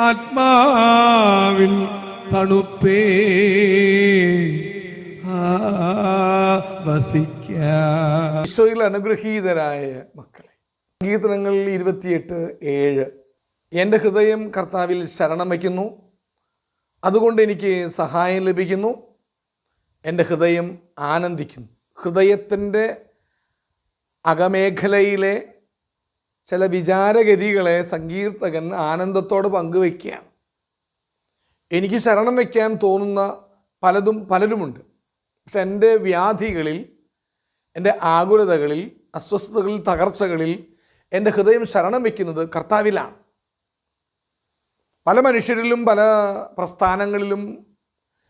ആത്മാവിൻ തണുപ്പേ. ഈശോയിൽ അനുഗ്രഹീതരായ മക്കളെ കീർത്തനങ്ങളിൽ ഇരുപത്തിയെട്ട് ഏഴ്. എന്റെ ഹൃദയം കർത്താവിൽ ശരണം വയ്ക്കുന്നു അതുകൊണ്ട് എനിക്ക് സഹായം ലഭിക്കുന്നു. എന്റെ ഹൃദയം ആനന്ദിക്കുന്നു. ഹൃദയത്തിന്റെ അകമേഖലയിലെ ചില വിചാരഗതികളെ സങ്കീർത്തകൻ ആനന്ദത്തോട് പങ്കുവയ്ക്കുകയാണ്. എനിക്ക് ശരണം വയ്ക്കാൻ തോന്നുന്ന പലതും പലരുമുണ്ട്. പക്ഷെ എന്റെ വ്യാധികളിൽ എന്റെ ആകുലതകളിൽ അസ്വസ്ഥതകളിൽ തകർച്ചകളിൽ എന്റെ ഹൃദയം ശരണം വയ്ക്കുന്നത് കർത്താവിലാണ്. പല മനുഷ്യരിലും പല പ്രസ്ഥാനങ്ങളിലും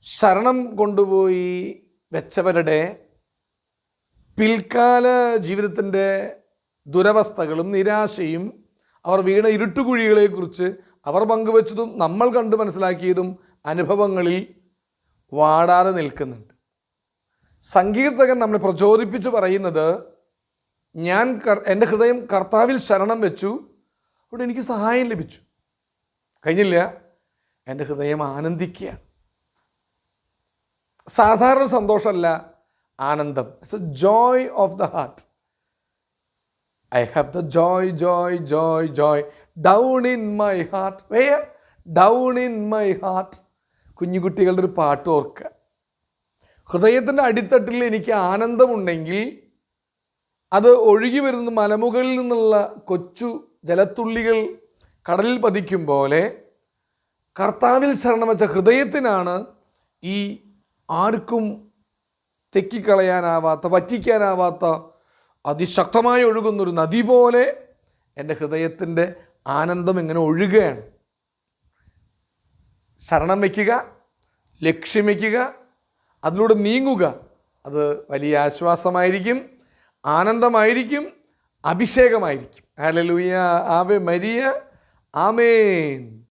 ശരണം കൊണ്ടുപോയി വെച്ചവരുടെ പിൽക്കാല ജീവിതത്തിന്റെ ദുരവസ്ഥകളും നിരാശയും അവർ വീണ ഇരുട്ടുകുഴികളെക്കുറിച്ച് അവർ പങ്കുവച്ചതും നമ്മൾ കണ്ടു മനസ്സിലാക്കിയതും അനുഭവങ്ങളിൽ വാടാതെ നിൽക്കുന്നുണ്ട്. സംഗീതകൻ നമ്മളെ പ്രചോദിപ്പിച്ച് പറയുന്നത് ഞാൻ എന്റെ ഹൃദയം കർത്താവിൽ ശരണം വെച്ചു അവിടെ എനിക്ക് സഹായം ലഭിച്ചു. കഴിഞ്ഞില്ല എന്റെ ഹൃദയം ആനന്ദിക്കുകയാണ്. സാധാരണ സന്തോഷമല്ല ആനന്ദം. It's a joy of the heart I have the joy joy joy joy down in my heart way down in my heart കുഞ്ഞുകുട്ടികളുടെ ഒരു പാട്ട് ഓർക്കുക. ഹൃദയത്തിന്റെ അടിത്തട്ടിൽ എനിക്ക് ആനന്ദമുണ്ടെങ്കിൽ അത് ഒഴുകി വരുന്ന മലമുകളിൽ നിന്നുള്ള കൊച്ചു ജലത്തുള്ളികൾ കടലിൽ പതിക്കും പോലെ കർത്താവിൽ ശരണം വെച്ച ഹൃദയത്തിനാണ് ഈ ആർക്കും തെക്കിക്കളയാനാവാത്ത വറ്റിക്കാനാവാത്ത അതിശക്തമായി ഒഴുകുന്നൊരു നദി പോലെ എന്റെ ഹൃദയത്തിന്റെ ആനന്ദം ഇങ്ങനെ ഒഴുകുകയാണ്. ശരണം വയ്ക്കുക ലക്ഷ്യം വയ്ക്കുക അതിലൂടെ നീങ്ങുക. അത് വലിയ ആശ്വാസമായിരിക്കും ആനന്ദമായിരിക്കും അഭിഷേകമായിരിക്കും. ഹലലൂയ ആവേ മരിയ. ആമേൻ.